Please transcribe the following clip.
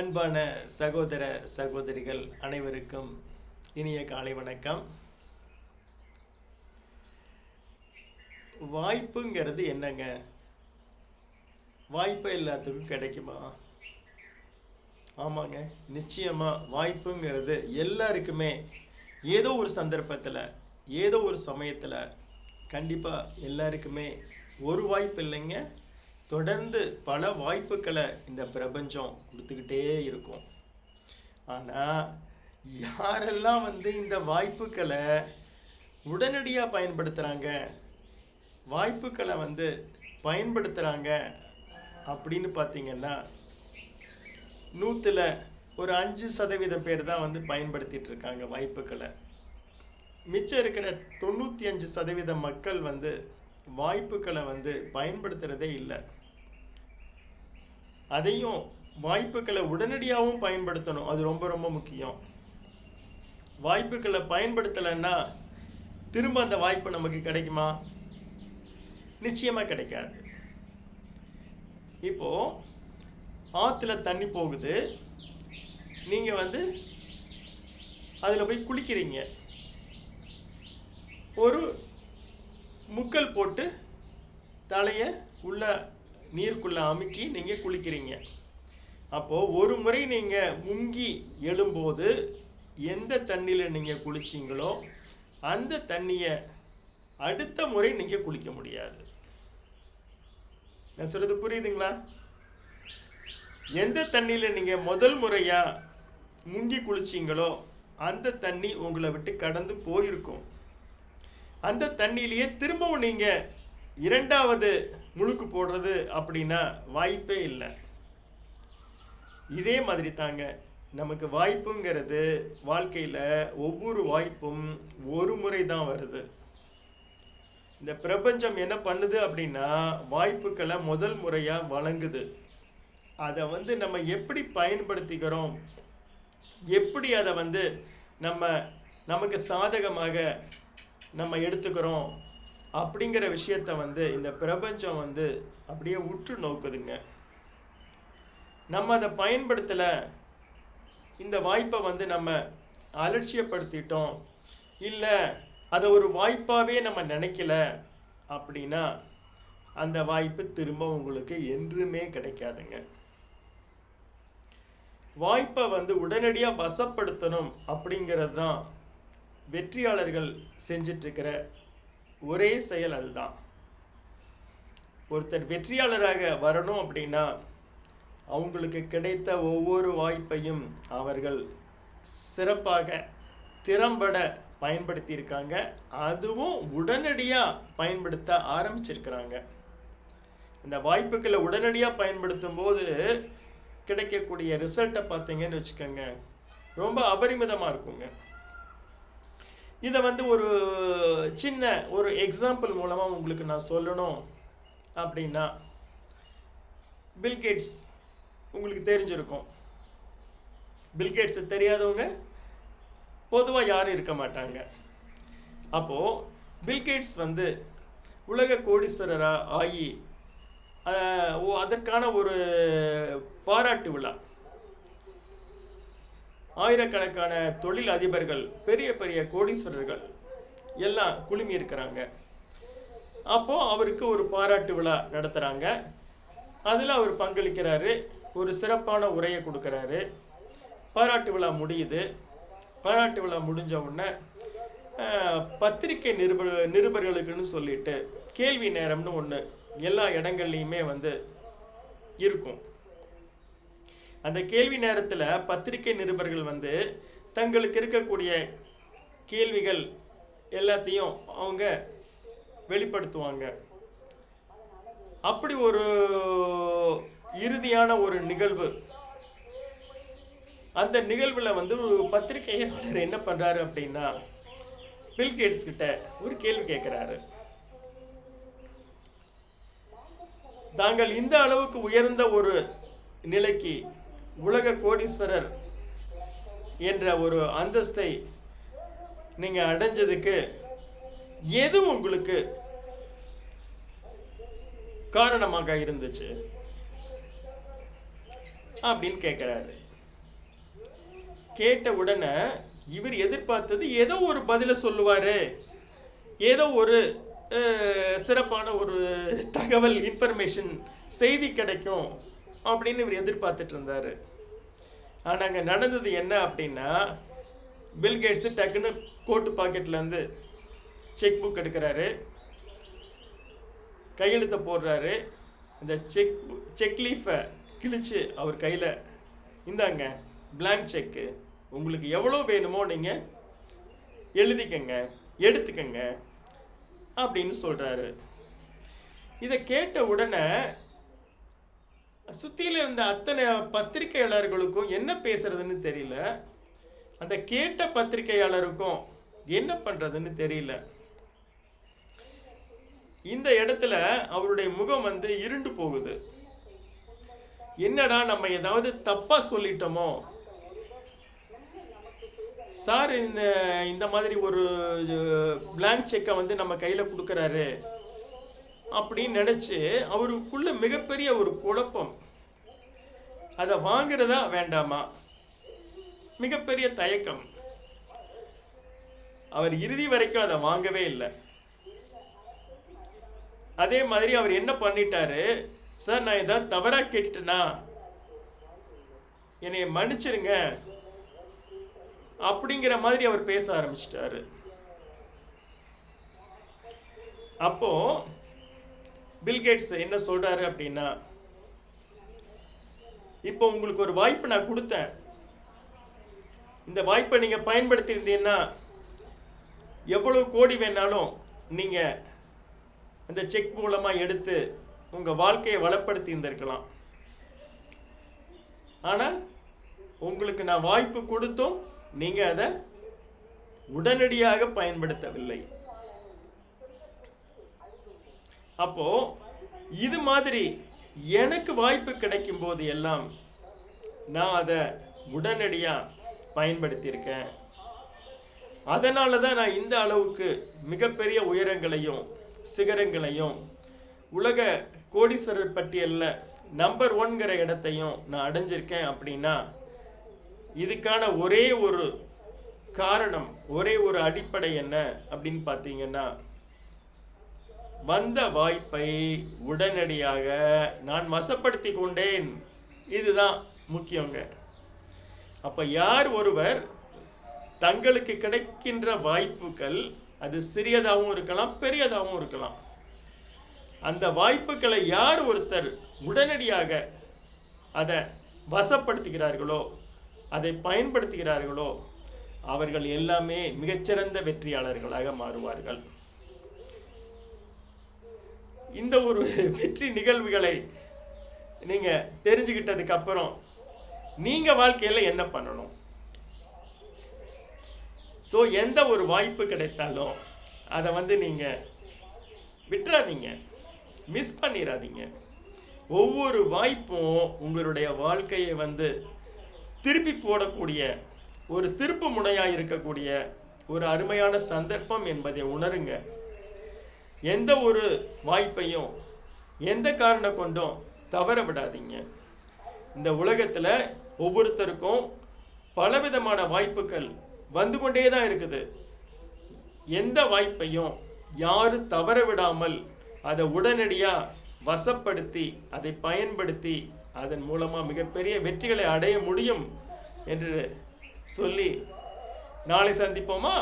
அன்பான சகோதர சகோதரிகள் அனைவருக்கும் இனிய காலை வணக்கம். வாய்ப்புங்கிறது என்னங்க? வாய்ப்பு எல்லாத்துக்கும் கிடைக்குமா? ஆமாங்க நிச்சயமாக வாய்ப்புங்கிறது எல்லாருக்குமே ஏதோ ஒரு சந்தர்ப்பத்தில் ஏதோ ஒரு சமயத்தில் கண்டிப்பாக எல்லாருக்குமே ஒரு வாய்ப்பு இல்லைங்க. தொடர்ந்து பல வாய்ப்புகளை இந்த பிரபஞ்சம் கொடுத்துக்கிட்டே இருக்கும். ஆனால் யாரெல்லாம் வந்து இந்த வாய்ப்புகளை உடனடியாக பயன்படுத்துகிறாங்க வாய்ப்புகளை வந்து பயன்படுத்துகிறாங்க அப்படின்னு பார்த்தீங்கன்னா நூற்றில் ஒரு அஞ்சு சதவீதம் பேர் தான் வந்து பயன்படுத்திகிட்டு இருக்காங்க வாய்ப்புகளை. மிச்சம் இருக்கிற தொண்ணூற்றி அஞ்சு சதவீத மக்கள் வந்து வாய்ப்புகளை வந்து பயன்படுத்துகிறதே இல்லை. அதையும் வாய்ப்புகளை உடனடியாகவும் பயன்படுத்தணும். அது ரொம்ப ரொம்ப முக்கியம். வாய்ப்புகளை பயன்படுத்தலைன்னா திரும்ப அந்த வாய்ப்பு நமக்கு கிடைக்குமா? நிச்சயமாக கிடைக்காது. இப்போது ஆற்றுல தண்ணி போகுது. நீங்கள் வந்து அதில் போய் குளிக்கிறீங்க. ஒரு முக்கல் போட்டு தலையை உள்ள நீருக்குள்ளே அமுக்கி நீங்கள் குளிக்கிறீங்க. அப்போது ஒரு முறை நீங்கள் முங்கி எழும்போது எந்த தண்ணியில் நீங்கள் குளிச்சிங்களோ அந்த தண்ணியை அடுத்த முறை நீங்கள் குளிக்க முடியாது. நான் சொல்கிறது புரியுதுங்களா? எந்த தண்ணியில் நீங்கள் முதல் முறையாக முங்கி குளிச்சிங்களோ அந்த தண்ணி உங்களை விட்டு கடந்து போயிருக்கும். அந்த தண்ணியிலேயே திரும்பவும் நீங்கள் இரண்டாவது முழுக்கு போடுறது அப்படின்னா வாய்ப்பே இல்லை. இதே மாதிரி தாங்க நமக்கு வாய்ப்புங்கிறது வாழ்க்கையில் ஒவ்வொரு வாய்ப்பும் ஒரு முறை தான் வருது. இந்த பிரபஞ்சம் என்ன பண்ணுது அப்படின்னா வாய்ப்புகளை முதல் முறையாக வழங்குது. அதை வந்து நம்ம எப்படி பயன்படுத்திக்கிறோம்? எப்படி அதை வந்து நம்ம நமக்கு சாதகமாக நம்ம எடுத்துக்கிறோம்? அப்படிங்கிற விஷயத்த வந்து இந்த பிரபஞ்சம் வந்து அப்படியே உற்று நோக்குதுங்க. நம்ம அதை பயன்படுத்தலை. இந்த வாய்ப்பை வந்து நம்ம அலட்சியப்படுத்திட்டோம். இல்லை அதை ஒரு வாய்ப்பாகவே நம்ம நினைக்கல அப்படின்னா அந்த வாய்ப்பு திரும்ப உங்களுக்கு என்றுமே கிடைக்காதுங்க. வாய்ப்பை வந்து உடனடியாக வசப்படுத்தணும் அப்படிங்கிறது தான் வெற்றியாளர்கள் செஞ்சிட்ருக்கிற ஒரே செயல் அதுதான். ஒருத்தர் வெற்றியாளராக வரணும் அப்படின்னா அவங்களுக்கு கிடைத்த ஒவ்வொரு வாய்ப்பையும் அவர்கள் சிறப்பாக திறம்பட பயன்படுத்தியிருக்காங்க. அதுவும் உடனடியாக பயன்படுத்த ஆரம்பிச்சிருக்கிறாங்க. இந்த வாய்ப்புகளை உடனடியாக பயன்படுத்தும் போது கிடைக்கக்கூடிய ரிசல்ட்டை பார்த்தீங்கன்னு வச்சுக்கோங்க. ரொம்ப அபரிமிதமாக இருக்குங்க. இதை வந்து ஒரு சின்ன ஒரு எக்ஸாம்பிள் மூலமாக உங்களுக்கு நான் சொல்லணும் அப்படின்னா பில்கேட்ஸ் உங்களுக்கு தெரிஞ்சிருக்கும். பில்கேட்ஸை தெரியாதவங்க பொதுவாக யாரும் இருக்க மாட்டாங்க. அப்போது பில்கேட்ஸ் வந்து உலக கோடீஸ்வரராக ஆகி ஓ அதற்கான ஒரு பாராட்டு விழா. ஆயிரக்கணக்கான தொழில் அதிபர்கள் பெரிய பெரிய கோடீஸ்வரர்கள் எல்லாம் குழுமி இருக்கிறாங்க அப்போது அவருக்கு ஒரு பாராட்டு விழா நடத்துகிறாங்க அதில் அவர் பங்களிக்கிறாரு ஒரு சிறப்பான உரையை கொடுக்குறாரு. பாராட்டு விழா முடியுது. பாராட்டு விழா முடிஞ்ச உடனே பத்திரிக்கை பத்திரிகை நிருப நிருபர்களுக்குன்னு சொல்லிட்டு கேள்வி நேரம்னு ஒன்று எல்லா இடங்கள்லையுமே வந்து இருக்கும். அந்த கேள்வி நேரத்தில் பத்திரிகை நிருபர்கள் வந்து தங்களுக்கு இருக்கக்கூடிய கேள்விகள் எல்லாத்தையும் அவங்க வெளிப்படுத்துவாங்க. அப்படி ஒரு இறுதியான ஒரு நிகழ்வு. அந்த நிகழ்வில் வந்து ஒரு பத்திரிகையாளர் என்ன பண்ணுறாரு அப்படின்னா பில்கேட்ஸ் கிட்ட ஒரு கேள்வி கேட்குறாரு தாங்கள் இந்த அளவுக்கு உயர்ந்த ஒரு நிலைக்கு உலக கோடீஸ்வரர் என்ற ஒரு அந்தஸ்தை நீங்கள் அடைஞ்சதுக்கு எது உங்களுக்கு காரணமாக இருந்துச்சு? அப்படின்னு கேட்குறாரு கேட்ட உடனே இவர் எதிர்பார்த்தது ஏதோ ஒரு பதிலை சொல்லுவார். ஏதோ ஒரு சிறப்பான ஒரு தகவல் இன்ஃபர்மேஷன் செய்தி கிடைக்கும். அப்படின்னு இவர் எதிர்பார்த்துட்டு இருந்தார். ஆனால் அங்கே நடந்தது என்ன அப்படின்னா பில்கேட்ஸு டக்குன்னு கோட்டு பாக்கெட்லேருந்து செக் புக் எடுக்கிறாரு. கையெழுத்தை போடுறாரு. அந்த செக் செக் லீஃபை கிழிச்சு அவர் கையில் இந்தாங்க பிளாங்க் செக்கு உங்களுக்கு எவ்வளோ வேணுமோ நீங்கள் எழுதிக்கங்க எடுத்துக்கங்க அப்படின்னு சொல்கிறாரு இதை கேட்ட உடனே சுற்றியில் இருந்த அத்தனை பத்திரிகையாளர்களுக்கும் என்ன பேசுறதுன்னு தெரியல. அந்த கேட்ட பத்திரிகையாளருக்கும் என்ன பண்ணுறதுன்னு தெரியல. இந்த இடத்துல அவருடைய முகம் வந்து இருண்டு போகுது. என்னடா நம்ம ஏதாவது தப்பாக சொல்லிட்டோமோ? சார் இந்த இந்த மாதிரி ஒரு பிளாங்க் செக்கை வந்து நம்ம கையில் கொடுக்குறாரு அப்படின்னு நினச்சி அவருக்குள்ள மிகப்பெரிய ஒரு குழப்பம். அதை வாங்குறதா வேண்டாமா? மிகப்பெரிய தயக்கம். அவர் இறுதி வரைக்கும் அதை வாங்கவே இல்லை. அதே மாதிரி அவர் என்ன பண்ணிட்டாரு? சார் நான் ஏதாவது தவறாக கேட்டுட்டேனா? என்னை மன்னிச்சிருங்க. அப்படிங்கிற மாதிரி அவர் பேச ஆரம்பிச்சிட்டாரு. அப்போ பில்கேட்ஸ் என்ன சொல்றாரு அப்படின்னா இப்போ உங்களுக்கு ஒரு வாய்ப்பு நான் கொடுத்தேன். இந்த வாய்ப்பை நீங்கள் பயன்படுத்தியிருந்தீங்கன்னா எவ்வளோ கோடி வேணாலும் நீங்கள் அந்த செக் மூலமாக எடுத்து உங்கள் வாழ்க்கையை வளப்படுத்தி இருந்திருக்கலாம் ஆனால் உங்களுக்கு நான் வாய்ப்பு கொடுத்தும் நீங்கள் அதை உடனடியாக பயன்படுத்தவில்லை. அப்போ இது மாதிரி எனக்கு வாய்ப்பு கிடைக்கும் போது எல்லாம் நான் அதை உடனடியாக பயன்படுத்தியிருக்கேன். அதனால தான் நான் இந்த அளவுக்கு மிகப்பெரிய உயரங்களையும் சிகரங்களையும் உலக கோடீஸ்வரர் பட்டியலில் நம்பர் ஒன்கிற இடத்தையும் நான் அடைஞ்சிருக்கேன் அப்படின்னா இதுக்கான ஒரே ஒரு காரணம் ஒரே ஒரு அடிப்படை என்ன அப்படின்னு பார்த்தீங்கன்னா வந்த வாய்ப்பை உடனடியாக நான் வசப்படுத்தி கொண்டேன். இதுதான் முக்கியங்க. அப்போ யார் ஒருவர் தங்களுக்கு கிடைக்கின்ற வாய்ப்புகள் அது சிறியதாகவும் இருக்கலாம் பெரியதாகவும் இருக்கலாம். அந்த வாய்ப்புகளை யார் ஒருத்தர் உடனடியாக அதை வசப்படுத்துகிறார்களோ அதை பயன்படுத்துகிறார்களோ அவர்கள் எல்லாமே மிகச்சிறந்த வெற்றியாளர்களாக மாறுவார்கள். இந்த ஒரு வெற்றி நிகழ்வுகளை நீங்கள் தெரிஞ்சுக்கிட்டதுக்கு அப்புறம் வாழ்க்கையில் என்ன பண்ணணும்? ஸோ எந்த ஒரு வாய்ப்பு கிடைத்தாலும் அதை வந்து நீங்கள் விட்டுறாதீங்க. மிஸ் பண்ணிடாதீங்க ஒவ்வொரு வாய்ப்பும் உங்களுடைய வாழ்க்கையை வந்து திருப்பி போடக்கூடிய ஒரு திருப்பு முனையாக இருக்கக்கூடிய ஒரு அருமையான சந்தர்ப்பம் என்பதை உணருங்க. எந்த ஒரு வாய்ப்பையும் எந்த காரணம் கொண்டும் தவற விடாதீங்க. இந்த உலகத்தில் ஒவ்வொருத்தருக்கும் பலவிதமான வாய்ப்புகள் வந்து கொண்டே தான் இருக்குது. எந்த வாய்ப்பையும் யாரும் தவற விடாமல் அதை உடனடியாக வசப்படுத்தி அதை பயன்படுத்தி அதன் மூலமாக மிகப்பெரிய வெற்றிகளை அடைய முடியும் என்று சொல்லி நாளை சந்திப்போமா?